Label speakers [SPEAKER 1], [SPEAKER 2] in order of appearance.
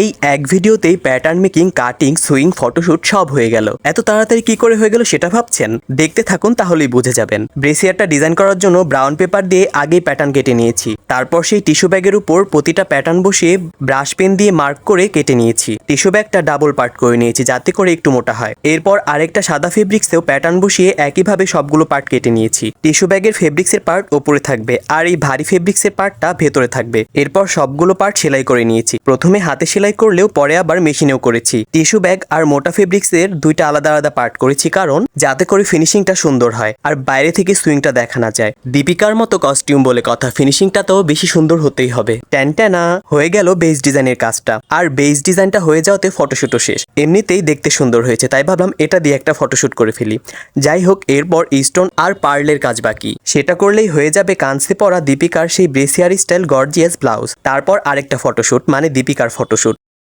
[SPEAKER 1] এই এক ভিডিওতেই pattern making cutting sewing photoshoot সব হয়ে গেল। এত তাড়াতাড়ি কি করে হয়ে গেল সেটা ভাবছেন? দেখতে থাকুন, তাহলেই বুঝে যাবেন। ব্রেসিয়ারটা ডিজাইন করার জন্য ব্রাউন পেপার দিয়ে আগেই প্যাটার্ন কেটে নিয়েছি। তারপর সেই টিস্যু ব্যাগের উপর প্রতিটা প্যাটার্ন বসিয়ে ব্রাশ পেন দিয়ে মার্ক করে কেটে নিয়েছি। টিস্যু ব্যাগটা ডাবল পার্ট করে নিয়েছি, যাতে করে একটু মোটা হয়। এরপর আরেকটা সাদা ফেব্রিক্সেও প্যাটার্ন বসিয়ে একইভাবে সবগুলো পার্ট কেটে নিয়েছি। টিস্যু ব্যাগের ফেব্রিক্সের পার্ট ওপরে থাকবে, আর এই ভারী ফেব্রিক্সের পার্টটা ভেতরে থাকবে। এরপর সবগুলো পার্ট সেলাই করে নিয়েছি। প্রথমে হাতে সেলাই করলেও পরে আবার মেশিনেও করেছি। টিস্যু ব্যাগ আর মোটা ফেব্রিক্সের দুইটা আলাদা আলাদা পার্ট করেছি কারণ যাতে করে ফিনিশিংটা সুন্দর হয় আর বাইরে থেকে সুইংটা দেখা না যায়। দীপিকার মতো কস্টিউম বলে কথা, ফিনিশিংটা তো বেশি সুন্দর হতেই হবে। ট্যানট্যানা হয়ে গেল বেস ডিজাইনের কাজটা। আর বেস ডিজাইনটা হয়ে যাওয়াতে ফটোশুটও শেষ। এমনিতেই দেখতে সুন্দর হয়েছে, তাই ভাবলাম এটা দিয়ে একটা ফটোশুট করে ফেলি। যাই হোক, এরপর স্টোন আর পার্লের কাজ বাকি। সেটা করলেই হয়ে যাবে কাঁচতে পরা দীপিকার সেই ব্রেসিয়ারি স্টাইল গর্জিয়াস ব্লাউজ। তারপর আরেকটা ফটোশুট মানে দীপিকার ফটোশুট।